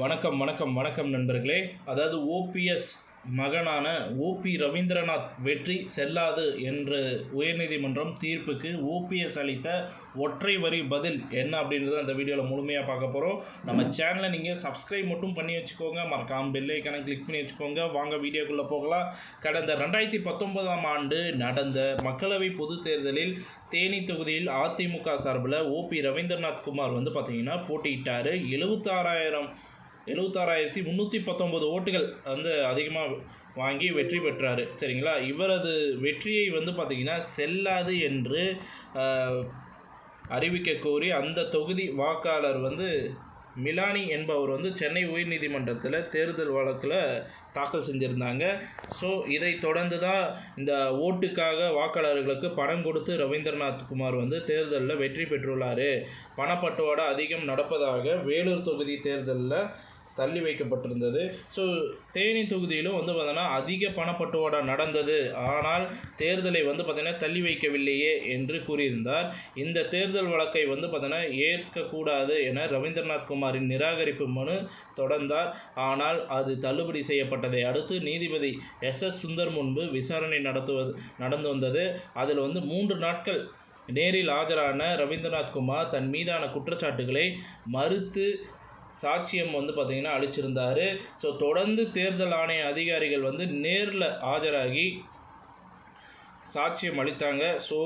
வணக்கம் வணக்கம் வணக்கம் நண்பர்களே. அதாவது ஓபிஎஸ் மகனான ஓபி ரவீந்திரநாத் வெற்றி செல்லாது என்று உயர்நீதிமன்றம் தீர்ப்புக்கு ஓபிஎஸ் அளித்த ஒற்றை வரி பதில் என்ன அப்படின்றத அந்த வீடியோவில் முழுமையாக பார்க்க போகிறோம் நம்ம சேனலை நீங்கள் சப்ஸ்கிரைப் மட்டும் பண்ணி வச்சுக்கோங்க. மறக்காமல் பெல்லைக்கான கிளிக் பண்ணி வச்சுக்கோங்க. வாங்க வீடியோக்குள்ளே போகலாம். கடந்த ரெண்டாயிரத்தி பத்தொன்பதாம் ஆண்டு நடந்த மக்களவை பொதுத் தேர்தலில் தேனி தொகுதியில் அதிமுக சார்பில் ஓபி ரவீந்திரநாத் குமார் வந்து பார்த்திங்கன்னா போட்டியிட்டார். எழுபத்தாறாயிரம் எழுபத்தாறாயிரத்தி முந்நூற்றி பத்தொம்பது ஓட்டுகள் வந்து அதிகமாக வாங்கி வெற்றி பெற்றார். சரிங்களா? இவரது வெற்றியை வந்து பார்த்திங்கன்னா செல்லாது என்று அறிவிக்க கோரி அந்த தொகுதி வாக்காளர் வந்து மிலானி என்பவர் வந்து சென்னை உயர்நீதிமன்றத்தில் தேர்தல் வழக்கில் தாக்கல் செஞ்சுருந்தாங்க. ஸோ இதை தொடர்ந்து தான் இந்த ஓட்டுக்காக வாக்காளர்களுக்கு பணம் கொடுத்து ரவீந்திரநாத் குமார் வந்து தேர்தலில் வெற்றி பெற்றுள்ளார். பணப்பட்டுவாடா அதிகம் நடப்பதாக வேலூர் தொகுதி தேர்தலில் தள்ளி வைக்கப்பட்டிருந்தது. ஸோ தேனி தொகுதியிலும் வந்து பார்த்தோன்னா அதிக பணப்பட்டுவாடா நடந்தது. ஆனால் தேர்தலை வந்து பார்த்தீங்கன்னா தள்ளி வைக்கவில்லையே என்று கூறியிருந்தார். இந்த தேர்தல் வழக்கை வந்து பார்த்தீங்கன்னா ஏற்கக்கூடாது என ரவீந்திரநாத் குமாரின் நிராகரிப்பு மனு தொடர்ந்தார். ஆனால் அது தள்ளுபடி செய்யப்பட்டதை அடுத்து நீதிபதி எஸ். எஸ். சுந்தர் முன்பு விசாரணை நடத்துவது நடந்து வந்தது. அதில் வந்து மூன்று நாட்கள் நேரில் ஆஜரான ரவீந்திரநாத் குமார் தன் மீதான குற்றச்சாட்டுகளை மறுத்து சாட்சியம் வந்து பார்த்திங்கன்னா அளிச்சிருந்தார். ஸோ தொடர்ந்து தேர்தல் ஆணைய அதிகாரிகள் வந்து நேரில் ஆஜராகி சாட்சியம் அளித்தாங்க. ஸோ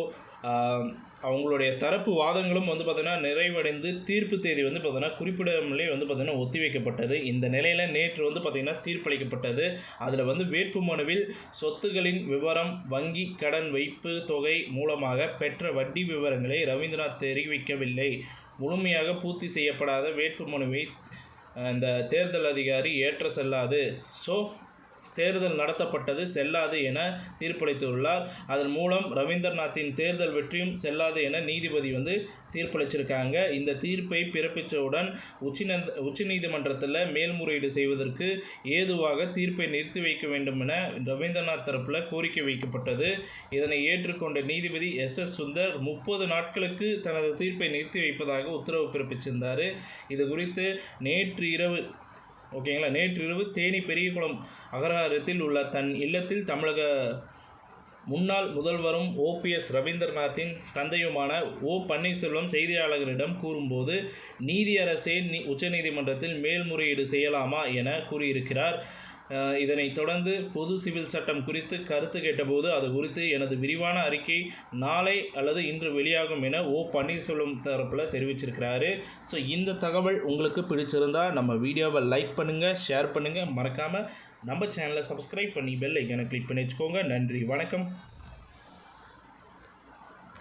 அவங்களுடைய தரப்பு வாதங்களும் வந்து பார்த்தீங்கன்னா நிறைவடைந்து தீர்ப்பு தேதி வந்து பார்த்தீங்கன்னா குறிப்பிடாமலே வந்து பார்த்தீங்கன்னா ஒத்திவைக்கப்பட்டது. இந்த நிலையில் நேற்று வந்து பார்த்திங்கன்னா தீர்ப்பளிக்கப்பட்டது. அதில் வந்து வேட்புமனுவில் சொத்துகளின் விவரம் வங்கி கடன் வைப்பு தொகை மூலமாக பெற்ற வட்டி விவரங்களை ரவீந்திரநாத் தெரிவிக்கவில்லை. முழுமையாக பூர்த்தி செய்யப்படாத வேட்புமனுவை அந்த தேர்தல் அதிகாரி ஏற்ற செல்லாது. ஸோ தேர்தல் நடத்தப்பட்டது செல்லாது என தீர்ப்பளித்துள்ளார். அதன் மூலம் ரவீந்திரநாத்தின் தேர்தல் வெற்றியும் செல்லாது என நீதிபதி வந்து தீர்ப்பளிச்சிருக்காங்க. இந்த தீர்ப்பை பிறப்பித்தவுடன் உச்சநந்த உச்சநீதிமன்றத்தில் மேல்முறையீடு செய்வதற்கு ஏதுவாக தீர்ப்பை நிறுத்தி வைக்க வேண்டும் என ரவீந்திரநாத் தரப்பில் கோரிக்கை வைக்கப்பட்டது. இதனை ஏற்றுக்கொண்ட நீதிபதி எஸ். எஸ். சுந்தர் முப்பது நாட்களுக்கு தனது தீர்ப்பை நிறுத்தி வைப்பதாக உத்தரவு பிறப்பிச்சிருந்தார். இது குறித்து நேற்று இரவு ஓகேங்களா? நேற்று இரவு தேனி பெரியகுளம் அகராரத்தில் உள்ள தன் இல்லத்தில் தமிழக முன்னாள் முதல்வரும் ஓபிஎஸ் ரவீந்திரநாத்தின் தந்தையுமான ஓ பன்னீர்செல்வம் செய்தியாளர்களிடம் கூறும்போது நீதியரசே நீ உச்சநீதிமன்றத்தில் மேல்முறையீடு செய்யலாமா என கூறியிருக்கிறார். இதனைத் தொடர்ந்து பொது சிவில் சட்டம் குறித்து கருத்து கேட்டபோது அது குறித்து எனது விரிவான அறிக்கை நாளை அல்லது இன்று வெளியாகும் என ஓ பன்னீர்செல்வம் தரப்பில் தெரிவிச்சிருக்கிறாரு. ஸோ இந்த தகவல் உங்களுக்கு பிடிச்சிருந்தா நம்ம வீடியோவை லைக் பண்ணுங்கள் ஷேர் பண்ணுங்கள் மறக்காமல் நம்ம சேனலை சப்ஸ்கிரைப் பண்ணி பெல் ஐக்கனை கிளிக் பண்ணி வச்சுக்கோங்க. நன்றி வணக்கம்.